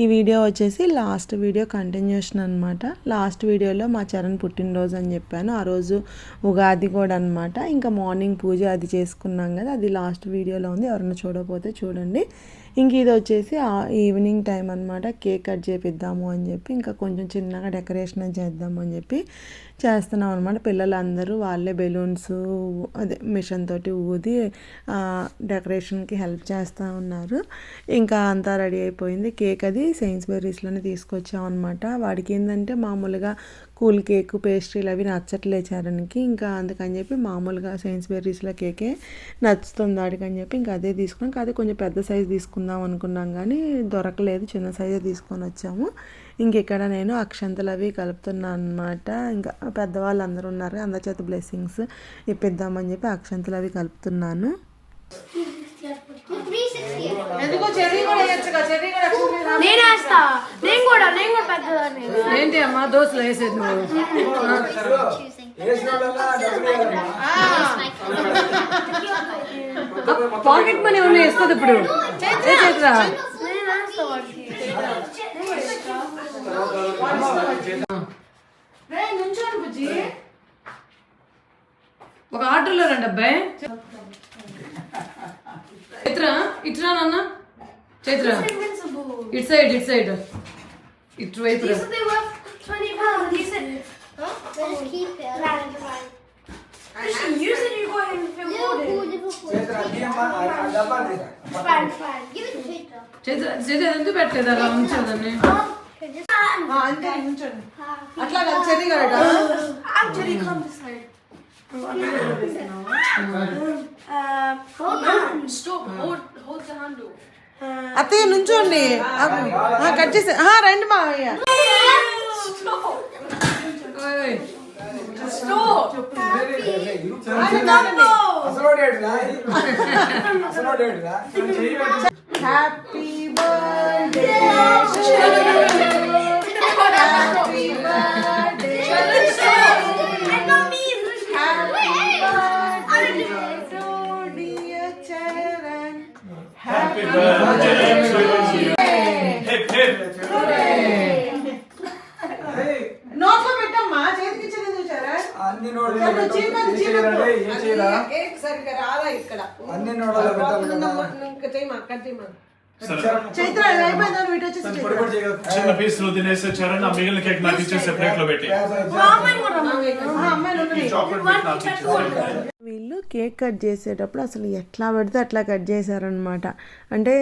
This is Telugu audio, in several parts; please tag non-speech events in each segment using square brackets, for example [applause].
ఈ వీడియో వచ్చేసి లాస్ట్ వీడియో కంటిన్యూషన్ అనమాట లాస్ట్ వీడియోలో మా చరణ్ పుట్టినరోజు అని చెప్పాను. ఆ రోజు ఉగాది కూడా అనమాట ఇంకా మార్నింగ్ పూజ అది చేసుకున్నాం కదా అది లాస్ట్ వీడియోలో ఉంది. ఎవరైనా చూడకపోతే చూడండి. ఇంక ఇది వచ్చేసి ఈవినింగ్ టైం అనమాట కేక్ కట్ చేపిద్దాము అని చెప్పి ఇంకా కొంచెం చిన్నగా డెకరేషన్ చేద్దాము అని చెప్పి చేస్తున్నాం అనమాట పిల్లలందరూ వాళ్ళే బెలూన్స్ అదే మిషన్ తోటి ఊది డెకరేషన్కి హెల్ప్ చేస్తూ ఉన్నారు. ఇంకా అంతా రెడీ అయిపోయింది. కేక్ అది సెయిన్స్బెర్రీస్లోనే తీసుకొచ్చాం అనమాట వాడికి ఏంటంటే మామూలుగా కూల్ కేక్ పేస్ట్రీలు అవి నచ్చట్లే చరణ్కి. ఇంకా అందుకని చెప్పి మామూలుగా సెయిన్స్బెర్రీస్లో కేకే నచ్చుతుంది వాడికి అని చెప్పి ఇంకా అదే తీసుకున్నాం. కాదు కొంచెం పెద్ద సైజ్ తీసుకుందాం అనుకున్నాం కానీ దొరకలేదు. చిన్న సైజే తీసుకొని వచ్చాము. ఇంకెక్కడ నేను అక్షంతలు అవి కలుపుతున్నాను అనమాట ఇంకా పెద్దవాళ్ళు అందరూ ఉన్నారు. అందరి చేత బ్లెస్సింగ్స్ ఇప్పిద్దామని చెప్పి అక్షంతలు అవి కలుపుతున్నాను. ఎందుకో చెర్రీ కూడా వేయచ్చుగా చెర్రీ కూడా నేను వేస్తా. నేను కూడా నేను కూడా పెద్దదాన్ని ఏంటి అమ్మా దోశలు వేసేది నువ్వు? పాకెట్ మనీ ఉన్న వేస్తుంది ఇప్పుడు? చేతురా ఒక ఆర్డర్లో రండి అబ్బాయి. చైత్ర ఇట్రా నాన్న Chaitra it side it side ఇటు వైపు రా. They were 20 pounds and he said, huh? Just keep it. Right, right. You said you got him for Liverpool, Liverpool. Liverpool. Fine, fine. Give it to Peter. Chaitra Chaitra ఎందుకు పెట్టలేదు అలా ఉంచేదాన్ని Okay, just అంతే ఉంచండి half. అట్లా కాదు చెర్రీ కడట అత్తయ్య నుంచోండి. కట్ చేసి ఆ, రండి మా అయ్య. హ్యాపీ బర్త్డే నోళ్ళు ఏం చేయరా? అన్ని పెట్టాలి కదా. చిన్న పీస్ నువ్వు తినేసి వచ్చారని ఆ మిగిలిన కేక్ నాకు ఇచ్చేసి ప్లేట్లో పెట్టి. కేక్ కట్ చేసేటప్పుడు అసలు ఎట్లా పెడితే అట్లా కట్ చేశారనమాట అంటే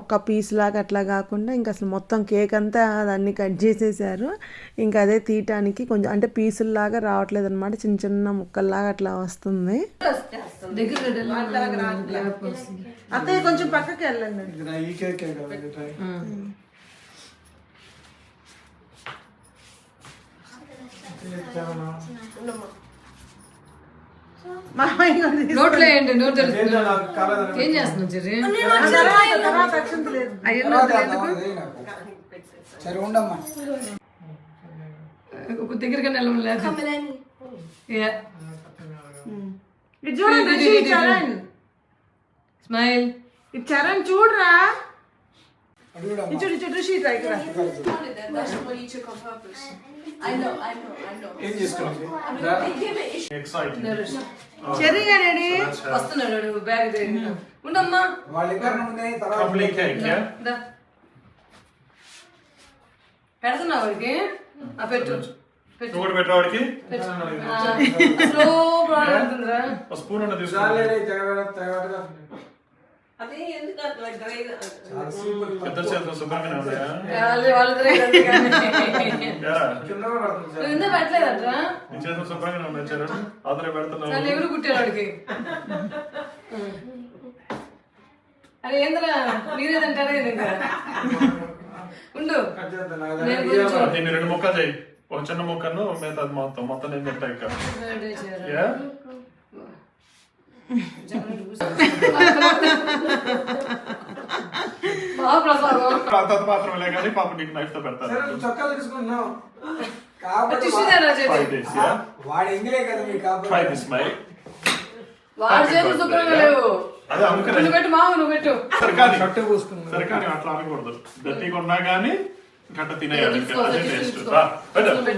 ఒక పీస్ లాగా అట్లా కాకుండా ఇంకా అసలు మొత్తం కేక్ అంతా దాన్ని కట్ చేసేసారు. ఇంకా అదే తీయటానికి కొంచెం అంటే పీసుల్లాగా రావట్లేదు అనమాట చిన్న చిన్న ముక్కల్లాగా అట్లా వస్తుంది. అత్తయ్య కొంచెం పక్కకి వెళ్ళండి. ఇది నా ఈ కేకే కదా ఇది try. మామయ్య కూడా తీసుకో. నోట్లో నోట్ ఏంటో ఏం చేస్తున్నావు? చెర్రీ? అయ్యో. సరే ఉండమ్మా. ఒక లేదు. చూడండి చరణ్ స్మైల్ ఇది చరణ్ చూడరా అది కూడా ఇది చూడు ఇది చూడు రిషి ఇట్రా ఇక్కడ ఏం చేసుకోండి ఎక్సైటింగ్ చెర్రీ గారి వస్తున్నాడు నువ్వు బ్యాగ్ దగ్గర ఉండమ్మా వాళ్ళిద్దరు ముందే తర్వాత కంప్లీట్ కేక్ యా దా. పెడుతున్నావు వాడికి ఆ పెట్టు పెట్టు నువ్వు కూడా పెట్టేవాడికి స్లో పెడుతుందిరా ఒక స్పూన్ అన్న తీసుకో ఇద్దరు చేతులు ఉన్నాయా? వాళ్ళు కదా పెట్టలేదట్రా నీ చేతులు ఉన్నాయి చరణ్? అతనే పెడుతున్నావు. ఎవరు కుట్టారు వాడికి అరే ఏంద్రా? ఇంకా? ఉండు. నేను రెండు ముక్కలు చేయి. ఒక చిన్న ముక్కను మిగతా మొత్తం. మొత్తం నేను తింటా ఇక్కడ అంతంత మాత్రమే కానీ పాప నీకు నైఫ్తో సరే పెడతాను నువ్వు చొక్కాలు తీసుకుంటున్నావు కాకపోతే టిష్యూ వా- తేరా Try చేతి this, yeah? వాడు ఎంగిలే కదా మీకు Try కాకపోతే this, mate. వాళ్ళ చేతులు శుభ్రంగా లేవు. అదే అమ్మకనే. నువ్వు పెట్టు మావు నువ్వు పెట్టు. సరే కానీ షర్ట్ పూసుకున్నాను సరే కానీ అట్లా అనకూడదు. గట్టిగా ఉన్నా కానీ గట్ట తినేయాలి. ఇంకా.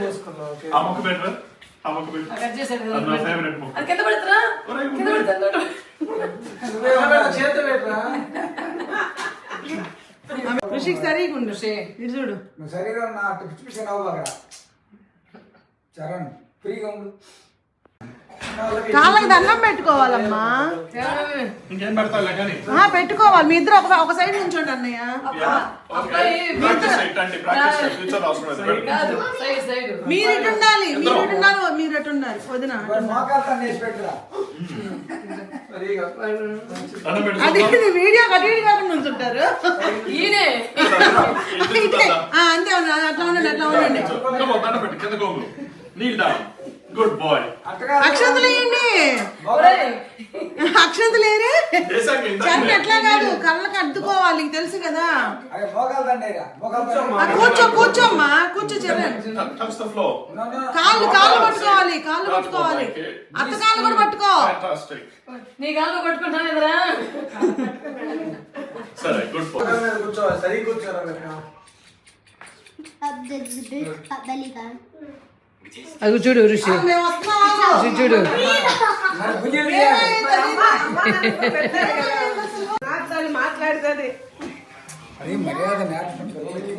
తీసుకో, కదా పెడుతున్నా కింద నువ్వేమన్నా చేత పెట్టరా ఉండు ఇటు చూడు నువ్వు సరిగా నా పిచ్చి పిచ్చి నవ్వు అక్కడ చరణ్ ఫ్రీగా ఉండు కాళ్ళకి దండం పెట్టుకోవాలమ్మా. పెట్టుకోవాలి. మీ ఇద్దరు ఒక ఒక సైడ్ నుంచోండి అన్నయ్య. మీరు ఇటు ఉండాలి మీరు ఇటు మీరు ఉండాలి వదిన అది వీడియో కట్టి కాకుండా ఉంచుంటారు ఈయనే. ఇటే. ఆ, అంతే ఉండండి అట్లా ఉండండి. అట్లా ఉండండి Come గుడ్ బాయ్ అట్టగా అక్షంతలు వేయండి ఒరేయ్, అక్షంతలు వేరే చేసాక ఇందాక చరణ్ ఎట్లా కాదు కళ్ళకి అద్దుకోవాలి నీకు తెలుసు కదా. అరే మోకాలు దండేరా మోకాలు ఆ, కూర్చో కూర్చోమ్మా. కూర్చో ఫ్లో కాళ్ళు కాళ్ళు పట్టుకోవాలి కాళ్ళు పట్టుకోవాలి. అత్త కాళ్ళు కూడా పట్టుకో. నీ కాళ్ళు పట్టుకుంటాను ఎదురా సరే గుడ్ సరిగ్గా కూర్చోరా అది చూడు ఋషి వస్తున్నాము. చూడు మాట్లాడుతుంది అది మర్యాద నేర్పడం పిల్లలకి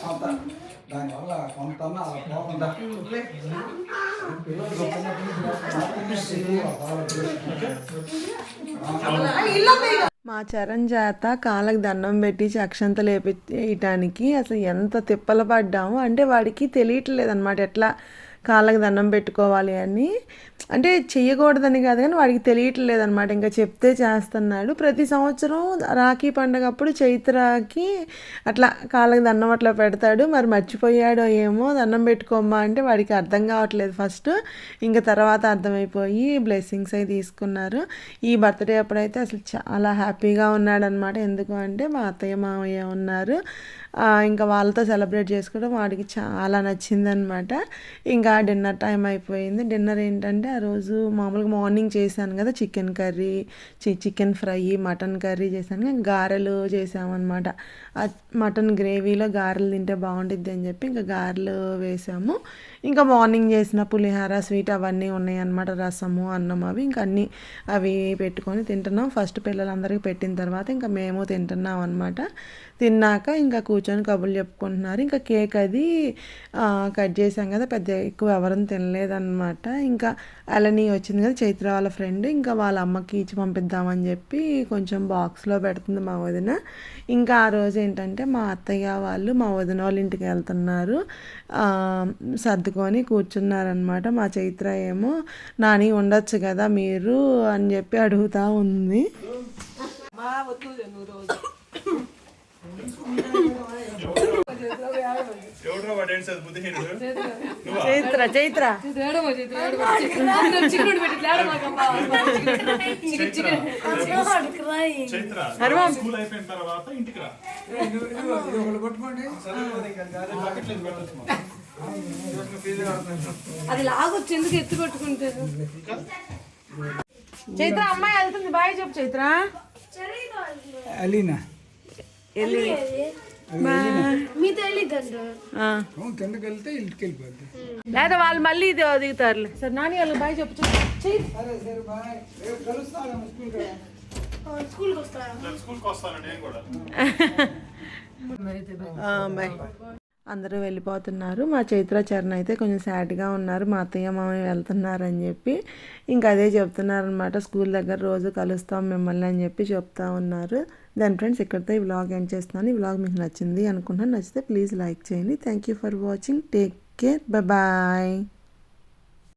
కొంత దానివల్ల కొంత అలా పోకుండా పిల్లలు మా చరణ్ చేత కాళ్ళకి దండం పెట్టి అక్షంతలు వేయటానికి అసలు ఎంత తిప్పలు పడ్డాము. అంటే వాడికి తెలియట్లేదు అనమాట ఎట్లా కాళ్ళకి దండం పెట్టుకోవాలి అని. అంటే చెయ్యకూడదని కాదు కానీ వాడికి తెలియట్లేదు అనమాట ఇంకా చెప్తే చేస్తున్నాడు. ప్రతి సంవత్సరం రాఖీ పండగ అప్పుడు చైత్రకి అట్లా కాళ్ళకి దండం అట్లా పెడతాడు. మరి మర్చిపోయాడో ఏమో దండం పెట్టుకోమ్మా అంటే వాడికి అర్థం కావట్లేదు ఫస్ట్. ఇంకా తర్వాత అర్థమైపోయి బ్లెస్సింగ్స్ అవి తీసుకున్నారు. ఈ బర్త్డే అప్పుడైతే అసలు చాలా హ్యాపీగా ఉన్నాడనమాట ఎందుకు అంటే మా అత్తయ్య మామయ్య ఉన్నారు. ఇంకా వాళ్ళతో సెలబ్రేట్ చేసుకోవడం వాడికి చాలా నచ్చిందనమాట ఇంకా డిన్నర్ టైం అయిపోయింది. డిన్నర్ ఏంటంటే ఆ రోజు మామూలుగా మార్నింగ్ చేశాను కదా చికెన్ కర్రీ చి చికెన్ ఫ్రై మటన్ కర్రీ చేశాను. ఇంకా గారెలు చేసామన్నమాట మటన్ గ్రేవీలో గారెలు తింటే బాగుంటుంది అని చెప్పి ఇంకా గారెలు వేసాము. ఇంకా మార్నింగ్ చేసిన పులిహార స్వీట్ అవన్నీ ఉన్నాయన్నమాట. రసము అన్నం అవి ఇంకా అన్నీ అవి పెట్టుకొని తింటున్నాం. ఫస్ట్ పిల్లలందరికీ పెట్టిన తర్వాత ఇంకా మేము తింటున్నాం అనమాట తిన్నాక ఇంకా కూర్చొని కబుర్లు చెప్పుకుంటున్నారు. ఇంకా కేక్ అది కట్ చేసాం కదా పెద్ద ఎక్కువ ఎవరిని తినలేదన్నమాట. ఇంకా అలని వచ్చింది కదా చైత్ర వాళ్ళ ఫ్రెండ్ ఇంకా వాళ్ళ అమ్మకి ఇచ్చి పంపిద్దామని చెప్పి కొంచెం బాక్స్లో పెడుతుంది మా వదిన. ఇంకా ఆ రోజు ఏంటంటే మా అత్తయ్య వాళ్ళు మా వదిన వాళ్ళ ఇంటికి వెళ్తున్నారు. ఆ, సర్దుకొని కూర్చున్నారనమాట మా చైత్ర ఏమో నాని ఉండొచ్చు కదా మీరు అని చెప్పి అడుగుతా ఉంది. చైత్ర చైత్ర. తర్వాత ఇంటికి అది లాగొచ్చు ఎందుకు ఎత్తి కొట్టుకుంటారు చైత్ర అమ్మాయి వెళ్తుంది. బాయ్ చెప్పు చైత్ర. అలీనా. కిందకి వెళ్తే ఇంటికి వెళ్ళిపోద్ది. లేదా వాళ్ళు మళ్ళీ ఇది దిగుతారులే. సరే నాని వాళ్ళకి బాయ్ చెప్పు స్కూల్కి వస్తాను నేను కూడా. [laughs] ఆ, బాయ్. అందరూ వెళ్ళిపోతున్నారు. మా చైత్ర చరణ్ అయితే కొంచెం సాడ్గా ఉన్నారు. మా అత్తయ్య మామయ్య వెళ్తున్నారు అని చెప్పి ఇంకా అదే చెప్తున్నారనమాట స్కూల్ దగ్గర రోజు కలుస్తాం మిమ్మల్ని అని చెప్పి చెప్తా ఉన్నారు. దాని ఫ్రెండ్స్ ఇక్కడితో ఈ వ్లాగ్ ఎండ్ చేస్తున్నాను. ఈ వ్లాగ్ మీకు నచ్చింది అనుకుంటున్నాను. నచ్చితే ప్లీజ్ లైక్ చేయండి. Thank you for watching take care bye